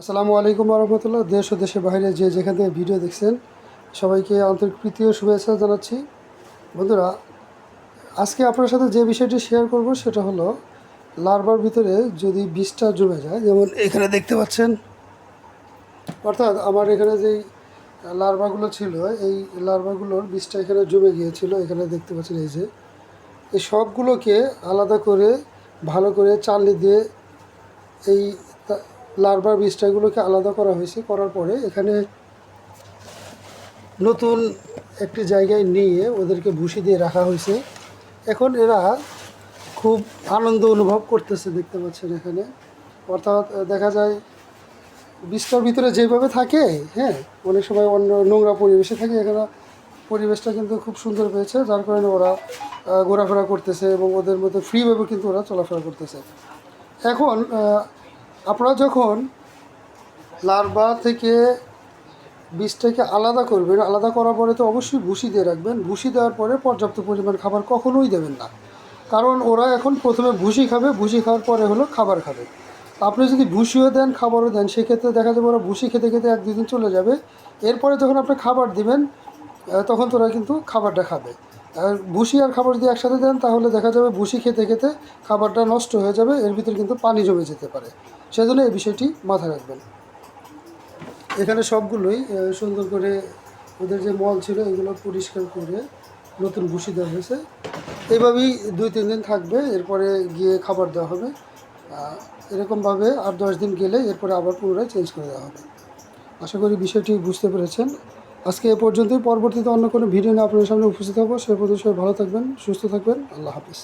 আসসালামু আলাইকুম রহমতুল্লাহ। দেশ ও দেশের বাইরে যে যেখান থেকে ভিডিও দেখছেন, সবাইকে আন্তরিক প্রীতি ও শুভেচ্ছা জানাচ্ছি। বন্ধুরা, আজকে আপনার সাথে যে বিষয়টি শেয়ার করব সেটা হলো লার্ভার ভিতরে যদি বিষটা জমে যায়, যেমন এখানে দেখতে পাচ্ছেন, অর্থাৎ আমার এখানে যেই লার্ভাগুলো ছিল, এই লার্ভাগুলোর বিষটা এখানে জমে গিয়েছিল, এখানে দেখতে পাচ্ছেন এই যে। এই সবগুলোকে আলাদা করে, ভালো করে চালনি দিয়ে এই লার্ভার বীজটাগুলোকে আলাদা করা হয়েছে। করার পরে এখানে নতুন একটি জায়গায় নিয়ে ওদেরকে ভুসি দিয়ে রাখা হয়েছে। এখন এরা খুব আনন্দ অনুভব করতেছে দেখতে পাচ্ছেন এখানে। অর্থাৎ দেখা যায় বীজটার ভিতরে যেভাবে থাকে হ্যাঁ অনেক সময় অন্য নোংরা পরিবেশে থাকে, এখানে পরিবেশটা কিন্তু খুব সুন্দর পেয়েছে যার কারণে ওরা ঘোরাফেরা করতেছে এবং ওদের মধ্যে ফ্রিভাবে কিন্তু ওরা চলাফেরা করতেছে। এখন আপনারা যখন লার্ভা থেকে বীজটাকে আলাদা করবেন, আলাদা করার পরে তো অবশ্যই ভুসি দিয়ে রাখবেন। ভুসি দেওয়ার পরে পর্যাপ্ত পরিমাণ খাবার কখনোই দেবেন না। কারণ ওরা এখন প্রথমে ভুসি খাবে, ভুসি খাওয়ার পরে হলো খাবার খাবে। আপনি যদি ভুসিও দেন, খাবারও দেন, সেক্ষেত্রে দেখা যাবে ওরা ভুসি খেতে খেতে এক দুদিন চলে যাবে। এরপরে যখন আপনি খাবার দিবেন তখন তো ওরা কিন্তু খাবারটা খাবে। আর ভুসি আর খাবার যদি একসাথে দেন, তাহলে দেখা যাবে ভুসি খেতে খেতে খাবারটা নষ্ট হয়ে যাবে, এর ভিতরে কিন্তু পানি জমে যেতে পারে। সেজন্য এই বিষয়টি মাথায় রাখবেন। এখানে সবগুলোই সুন্দর করে ওদের যে মল ছিল, এগুলো পরিষ্কার করে নতুন ভুসি দেওয়া হয়েছে। এইভাবেই দুই, তিন দিন থাকবে, এরপরে গিয়ে খাবার দেওয়া হবে। এরকমভাবে আর দশ দিন গেলে এরপরে আবার পুনরায় চেঞ্জ করে দেওয়া হবে। আশা করি বিষয়টি বুঝতে পেরেছেন। আজকে এ পর্যন্তই। পরবর্তীতে অন্য কোনো ভিডিও নিয়ে আপনাদের সামনে উপস্থিত হব। সে পর্যন্ত সবাই ভালো থাকবেন, সুস্থ থাকবেন। আল্লাহ হাফিজ।